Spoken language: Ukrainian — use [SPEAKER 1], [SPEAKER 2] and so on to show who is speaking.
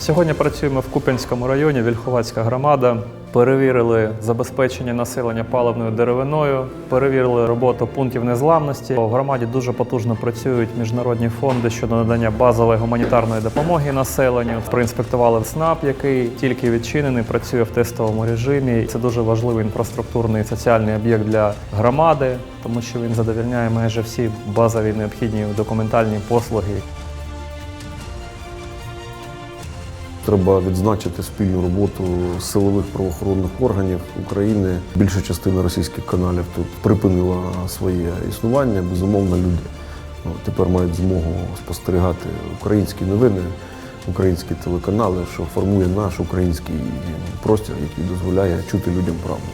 [SPEAKER 1] Сьогодні працюємо в Куп'янському районі, Вільховацька громада. Перевірили забезпечення населення паливною деревиною, перевірили роботу пунктів незламності. В громаді дуже потужно працюють міжнародні фонди щодо надання базової гуманітарної допомоги населенню. Проінспектували СНАП, який тільки відчинений, працює в тестовому режимі. Це дуже важливий інфраструктурний і соціальний об'єкт для громади, тому що він задовільняє майже всі базові необхідні документальні послуги.
[SPEAKER 2] Треба відзначити спільну роботу силових правоохоронних органів України. Більша частина російських каналів тут припинила своє існування. Безумовно, люди ну, тепер мають змогу спостерігати українські новини, українські телеканали, що формує наш український простір, який дозволяє чути людям правду.